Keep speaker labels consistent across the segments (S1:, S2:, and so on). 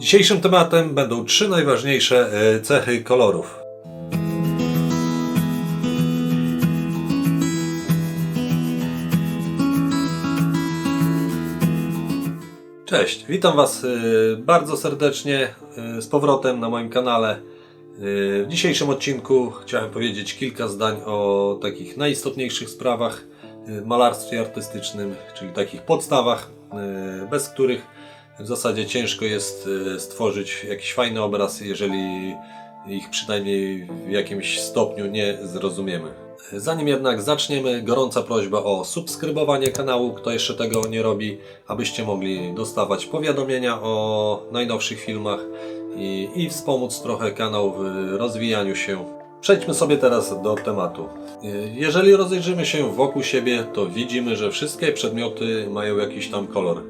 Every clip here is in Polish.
S1: Dzisiejszym tematem będą trzy najważniejsze e, cechy kolorów. Cześć, witam Was e, bardzo serdecznie e, z powrotem na moim kanale. W dzisiejszym odcinku chciałem powiedzieć kilka zdań o takich najistotniejszych sprawach w malarstwie artystycznym, czyli takich podstawach, bez których w zasadzie ciężko jest e, stworzyć jakiś fajny obraz, jeżeli ich przynajmniej w jakimś stopniu nie zrozumiemy. Zanim jednak zaczniemy, gorąca prośba o subskrybowanie kanału, kto jeszcze tego nie robi, abyście mogli dostawać powiadomienia o najnowszych filmach i, i wspomóc trochę kanał w rozwijaniu się. Przejdźmy sobie teraz do tematu. Jeżeli rozejrzymy się wokół siebie, to widzimy, że wszystkie przedmioty mają jakiś tam kolor.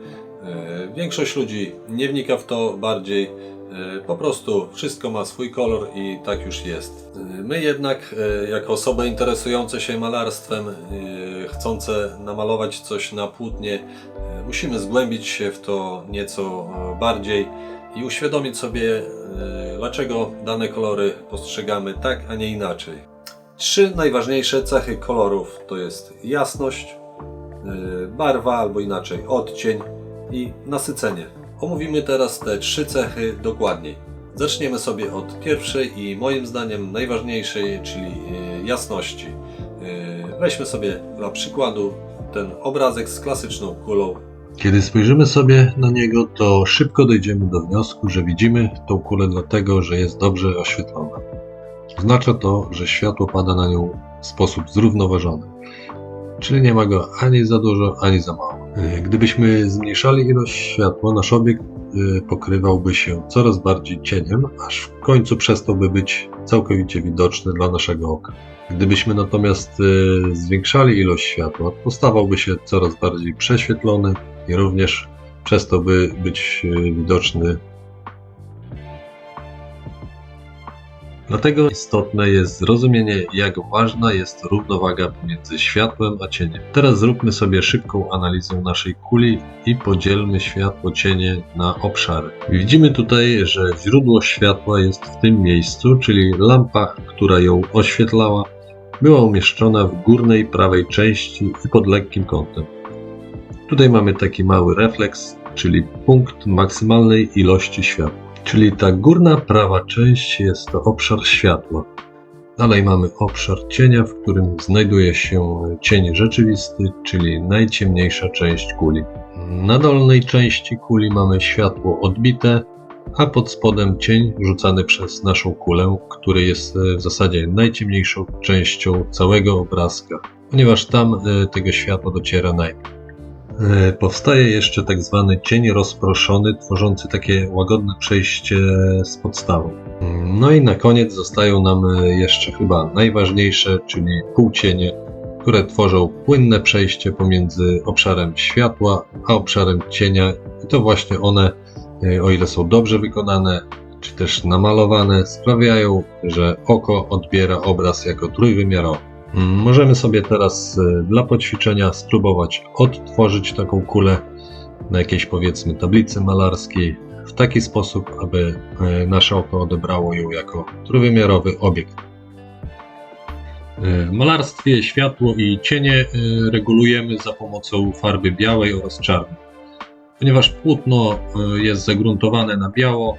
S1: E, Większość ludzi nie wnika w to bardziej. E, Po prostu wszystko ma swój kolor i tak już jest. E, My jednak, jako osoby interesujące się malarstwem, chcące namalować coś na płótnie, musimy zgłębić się w to nieco bardziej i uświadomić sobie, dlaczego dane kolory postrzegamy tak, a nie inaczej. Trzy najważniejsze cechy kolorów to jest jasność, barwa albo inaczej odcień i nasycenie. Omówimy teraz te trzy cechy dokładniej. Zaczniemy sobie od pierwszej i moim zdaniem najważniejszej, czyli e, jasności. E, Weźmy sobie dla przykładu ten obrazek z klasyczną kulą.
S2: Kiedy spojrzymy sobie na niego, to szybko dojdziemy do wniosku, że widzimy tą kulę dlatego, że jest dobrze oświetlona. Oznacza to, że światło pada na nią w sposób zrównoważony, czyli nie ma go ani za dużo, ani za mało. E, Gdybyśmy zmniejszali ilość światła, nasz obiekt e, pokrywałby się coraz bardziej cieniem, aż w końcu przestałby być całkowicie widoczny dla naszego oka. Gdybyśmy natomiast e, zwiększali ilość światła, to stawałby się coraz bardziej prześwietlony i również przestałby być widoczny. Dlatego istotne jest zrozumienie, jak ważna jest równowaga pomiędzy światłem a cieniem. Teraz zróbmy sobie szybką analizę naszej kuli i podzielmy światło cienie na obszary. Widzimy tutaj, że źródło światła jest w tym miejscu, czyli lampa, która ją oświetlała, była umieszczona w górnej prawej części i pod lekkim kątem. Tutaj mamy taki mały refleks, czyli punkt maksymalnej ilości światła. Czyli ta górna prawa część jest to obszar światła. Dalej mamy obszar cienia, w którym znajduje się cień rzeczywisty, czyli najciemniejsza część kuli. Na dolnej części kuli mamy światło odbite, a pod spodem cień rzucany przez naszą kulę, który jest e, w zasadzie najciemniejszą częścią całego obrazka, ponieważ tam e, tego światła dociera najmniej. E, Powstaje jeszcze tak zwany cień rozproszony, tworzący takie łagodne przejście z podstawą. No i na koniec zostają nam e, jeszcze chyba najważniejsze, czyli półcienie, które tworzą płynne przejście pomiędzy obszarem światła a obszarem cienia. I to właśnie one, e, o ile są dobrze wykonane, czy też namalowane, sprawiają, że oko odbiera obraz jako trójwymiarowy. Możemy sobie teraz e, dla poćwiczenia spróbować odtworzyć taką kulę na jakiejś powiedzmy tablicy malarskiej w taki sposób, aby e, nasze oko odebrało ją jako trójwymiarowy obiekt. W malarstwie światło i cienie regulujemy za pomocą farby białej oraz czarnej. Ponieważ płótno jest zagruntowane na biało,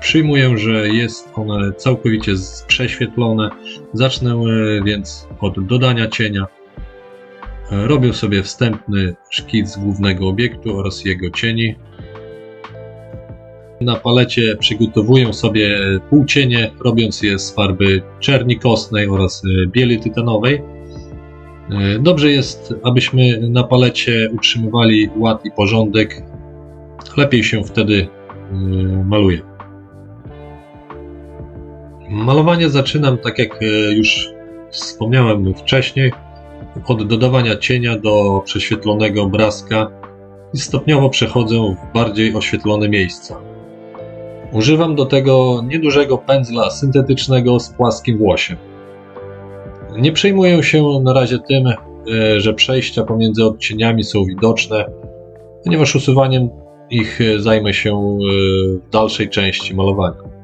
S2: przyjmuję, że jest one całkowicie prześwietlone. Zacznę e, więc od dodania cienia. Robię sobie wstępny szkic głównego obiektu oraz jego cieni. Na palecie przygotowuję sobie półcienie, robiąc je z farby czerni kostnej oraz e, bieli tytanowej. E, Dobrze jest, abyśmy na palecie utrzymywali ład i porządek. Lepiej się wtedy maluje. Malowanie zaczynam, tak jak e, już wspomniałem wcześniej, od dodawania cienia do prześwietlonego obrazka i stopniowo przechodzę w bardziej oświetlone miejsca. Używam do tego niedużego pędzla syntetycznego z płaskim włosiem. Nie przejmuję się na razie tym, e, że przejścia pomiędzy odcieniami są widoczne, ponieważ usuwaniem ich e, zajmę się w dalszej części malowania.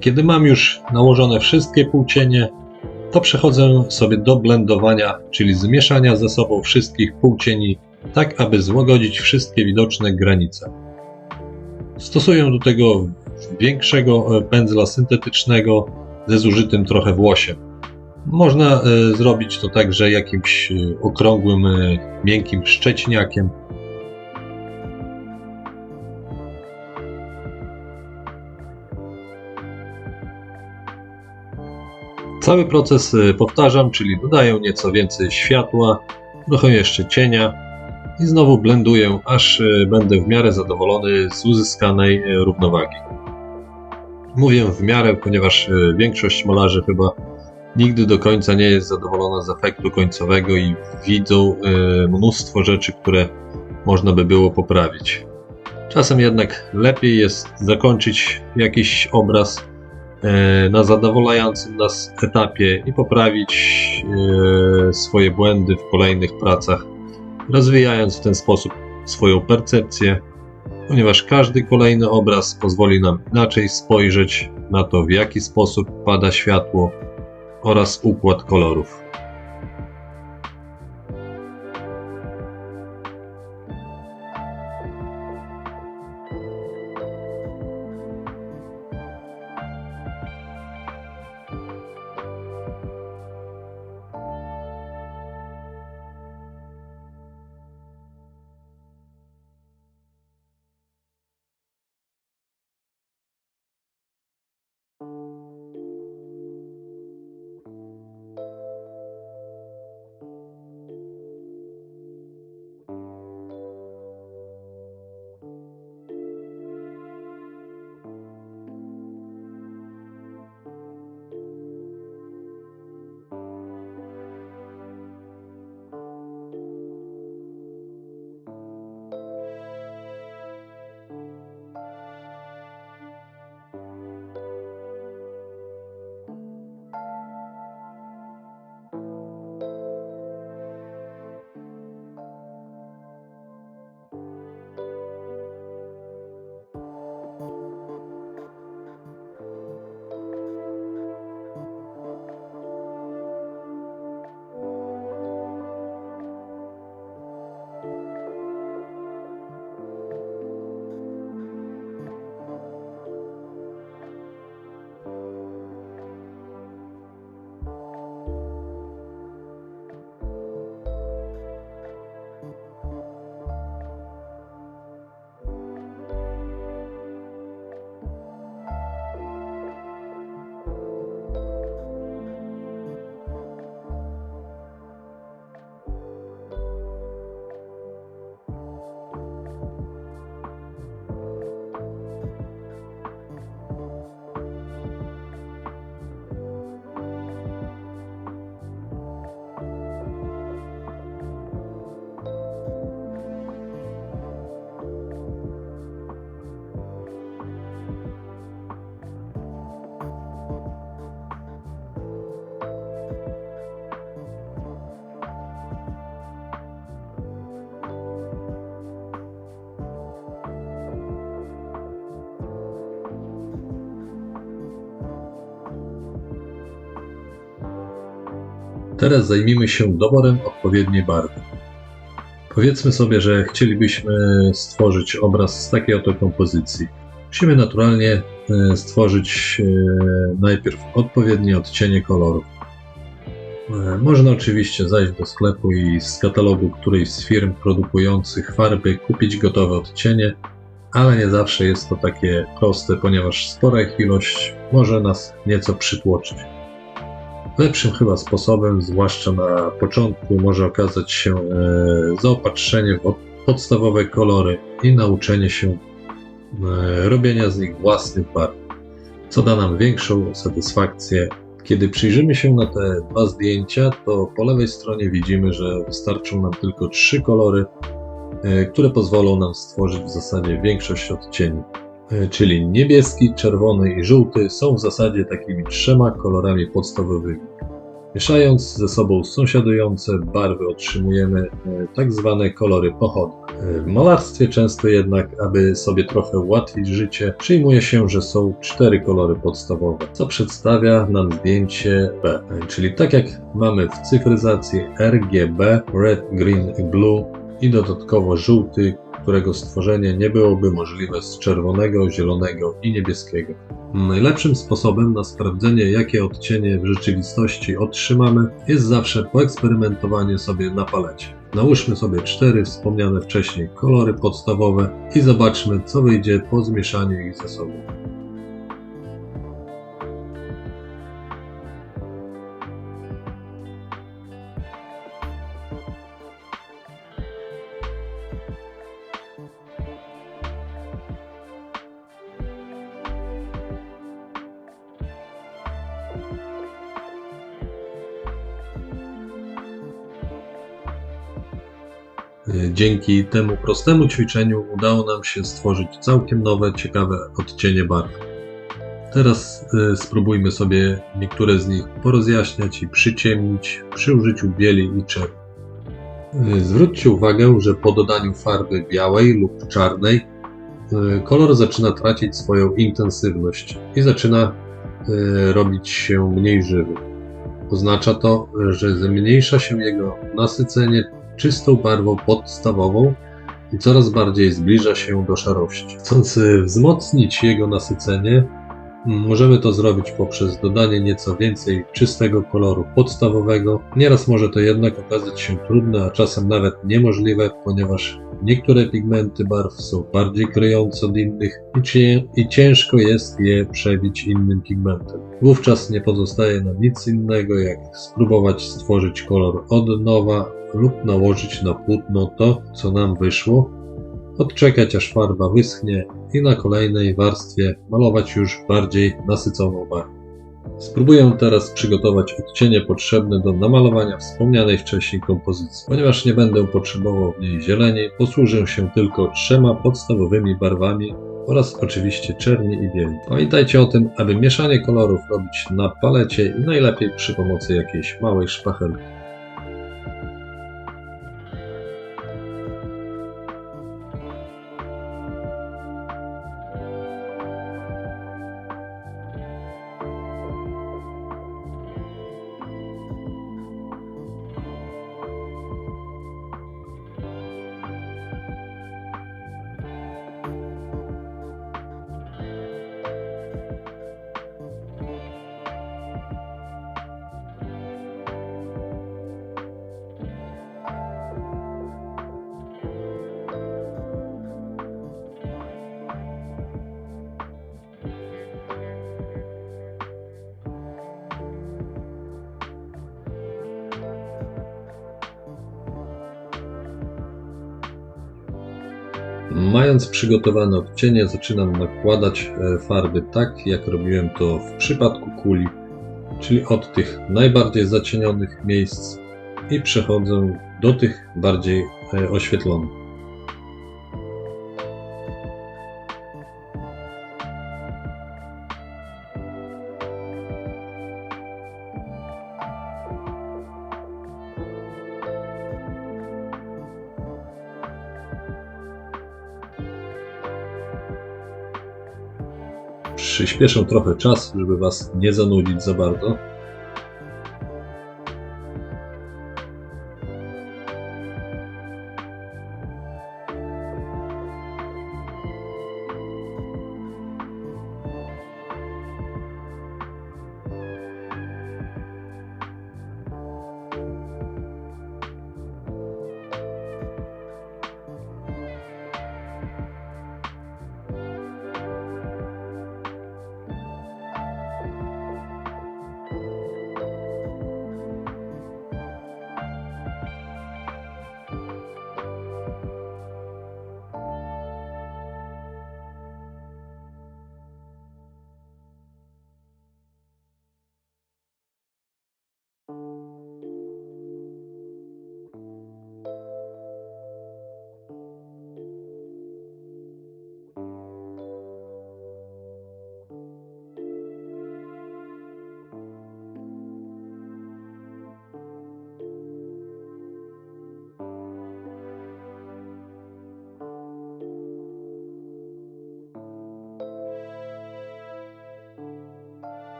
S2: Kiedy mam już nałożone wszystkie półcienie, to przechodzę sobie do blendowania, czyli zmieszania ze sobą wszystkich półcieni, tak aby złagodzić wszystkie widoczne granice. Stosuję do tego większego e, pędzla syntetycznego ze zużytym trochę włosiem. Można e, zrobić to także jakimś e, okrągłym, e, miękkim szczeciniakiem, Cały proces y, powtarzam, czyli dodaję nieco więcej światła, trochę jeszcze cienia i znowu blenduję, aż y, będę w miarę zadowolony z uzyskanej y, równowagi. Mówię w miarę, ponieważ większość malarzy chyba nigdy do końca nie jest zadowolona z efektu końcowego i widzą mnóstwo rzeczy, które można by było poprawić. Czasem jednak lepiej jest zakończyć jakiś obraz na zadowalającym nas etapie i poprawić e, swoje błędy w kolejnych pracach, rozwijając w ten sposób swoją percepcję, ponieważ każdy kolejny obraz pozwoli nam inaczej spojrzeć na to, w jaki sposób pada światło oraz układ kolorów. Teraz zajmijmy się doborem odpowiedniej barwy. Powiedzmy sobie, że chcielibyśmy stworzyć obraz z takiej oto kompozycji. Musimy naturalnie e, stworzyć e, najpierw odpowiednie odcienie kolorów. E, Można oczywiście zajść do sklepu i z katalogu którejś z firm produkujących farby kupić gotowe odcienie, ale nie zawsze jest to takie proste, ponieważ spora ich ilość może nas nieco przytłoczyć. Lepszym chyba sposobem, zwłaszcza na początku, może okazać się e, zaopatrzenie w od- podstawowe kolory i nauczenie się e, robienia z nich własnych barw, co da nam większą satysfakcję. Kiedy przyjrzymy się na te dwa zdjęcia, to po lewej stronie widzimy, że wystarczą nam tylko trzy kolory, e, które pozwolą nam stworzyć w zasadzie większość odcieni. E, Czyli niebieski, czerwony i żółty są w zasadzie takimi trzema kolorami podstawowymi. Mieszając ze sobą sąsiadujące barwy otrzymujemy e, tak zwane kolory pochodne. E, W malarstwie często jednak, aby sobie trochę ułatwić życie, przyjmuje się, że są cztery kolory podstawowe, co przedstawia nam zdjęcie B. Czyli tak jak mamy w cyfryzacji RGB, Red, Green i Blue i dodatkowo żółty, którego stworzenie nie byłoby możliwe z czerwonego, zielonego i niebieskiego. Najlepszym sposobem na sprawdzenie, jakie odcienie w rzeczywistości otrzymamy, jest zawsze poeksperymentowanie sobie na palecie. Nałóżmy sobie cztery wspomniane wcześniej kolory podstawowe i zobaczmy, co wyjdzie po zmieszaniu ich ze sobą. Dzięki temu prostemu ćwiczeniu udało nam się stworzyć całkiem nowe, ciekawe odcienie barw. Teraz y, spróbujmy sobie niektóre z nich porozjaśniać i przyciemnić przy użyciu bieli i czerni. Y, Zwróćcie uwagę, że po dodaniu farby białej lub czarnej y, kolor zaczyna tracić swoją intensywność i zaczyna robić się mniej żywy. Oznacza to, że zmniejsza się jego nasycenie czystą barwą podstawową i coraz bardziej zbliża się do szarości. Chcąc y, wzmocnić jego nasycenie, możemy to zrobić poprzez dodanie nieco więcej czystego koloru podstawowego. Nieraz może to jednak okazać się trudne, a czasem nawet niemożliwe, ponieważ niektóre pigmenty barw są bardziej kryjące od innych i ciężko jest je przebić innym pigmentem. Wówczas nie pozostaje nam nic innego, jak spróbować stworzyć kolor od nowa lub nałożyć na płótno to, co nam wyszło, odczekać aż farba wyschnie i na kolejnej warstwie malować już bardziej nasyconą barwę. Spróbuję teraz przygotować odcienie potrzebne do namalowania wspomnianej wcześniej kompozycji. Ponieważ nie będę potrzebował w niej zieleni, posłużę się tylko trzema podstawowymi barwami oraz oczywiście czerni i bieli. Pamiętajcie o tym, aby mieszanie kolorów robić na palecie i najlepiej przy pomocy jakiejś małej szpachelki. Mając przygotowane odcienie, zaczynam nakładać e, farby tak, jak robiłem to w przypadku kuli, czyli od tych najbardziej zacienionych miejsc i przechodzę do tych bardziej e, oświetlonych. Przyspieszę trochę czas, żeby Was nie zanudzić za bardzo.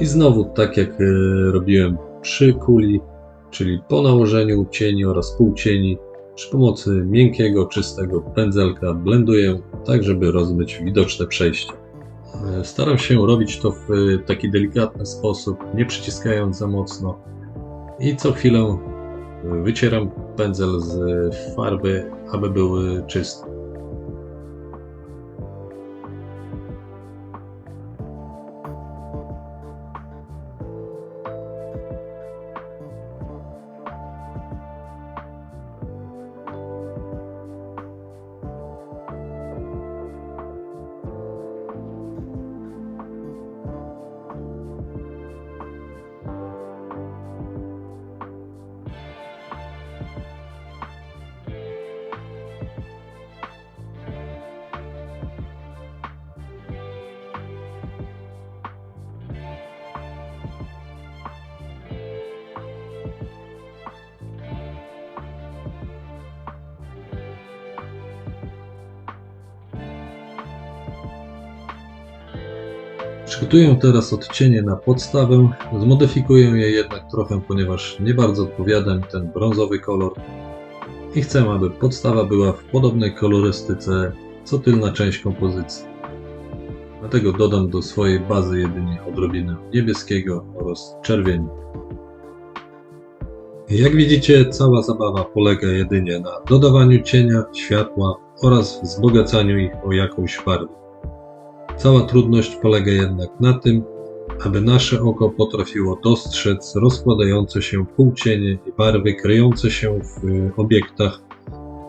S2: I znowu, tak jak e, robiłem przy kuli, czyli po nałożeniu cieni oraz półcieni, przy pomocy miękkiego, czystego pędzelka blenduję, tak żeby rozmyć widoczne przejście. E, Staram się robić to w e, taki delikatny sposób, nie przyciskając za mocno. I co chwilę wycieram pędzel z farby, aby były czyste. Przygotuję teraz odcienie na podstawę, zmodyfikuję je jednak trochę, ponieważ nie bardzo odpowiada mi ten brązowy kolor i chcę, aby podstawa była w podobnej kolorystyce co tylna część kompozycji. Dlatego dodam do swojej bazy jedynie odrobinę niebieskiego oraz czerwieni. Jak widzicie, cała zabawa polega jedynie na dodawaniu cienia, światła oraz wzbogacaniu ich o jakąś farbę. Cała trudność polega jednak na tym, aby nasze oko potrafiło dostrzec rozkładające się półcienie i barwy kryjące się w y, obiektach,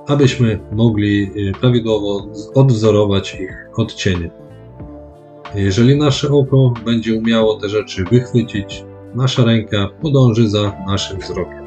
S2: abyśmy mogli y, prawidłowo odwzorować ich odcienie. Jeżeli nasze oko będzie umiało te rzeczy wychwycić, nasza ręka podąży za naszym wzrokiem.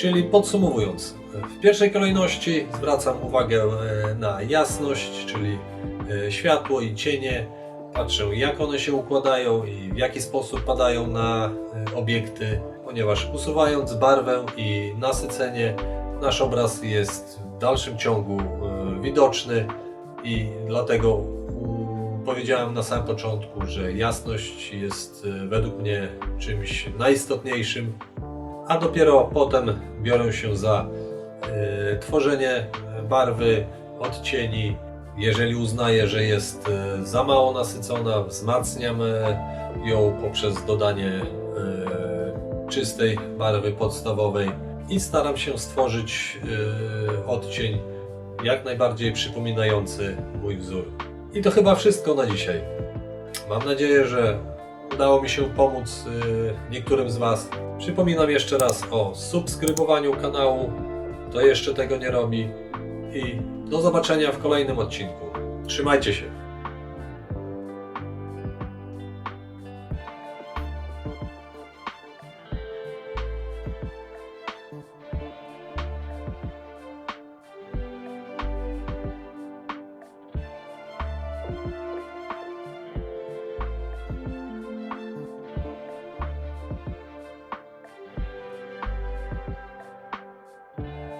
S1: Czyli podsumowując, w pierwszej kolejności zwracam uwagę e, na jasność, czyli e, światło i cienie. Patrzę jak one się układają i w jaki sposób padają na e, obiekty, ponieważ usuwając barwę i nasycenie, nasz obraz jest w dalszym ciągu widoczny i dlatego powiedziałem na samym początku, że jasność jest według mnie czymś najistotniejszym, a dopiero potem biorę się za e, tworzenie barwy, odcieni. Jeżeli uznaję, że jest e, za mało nasycona, wzmacniam e, ją poprzez dodanie e, czystej barwy podstawowej i staram się stworzyć e, odcień jak najbardziej przypominający mój wzór. I to chyba wszystko na dzisiaj. Mam nadzieję, że udało mi się pomóc y, niektórym z Was. Przypominam jeszcze raz o subskrybowaniu kanału, kto jeszcze tego nie robi. I do zobaczenia w kolejnym odcinku. Trzymajcie się.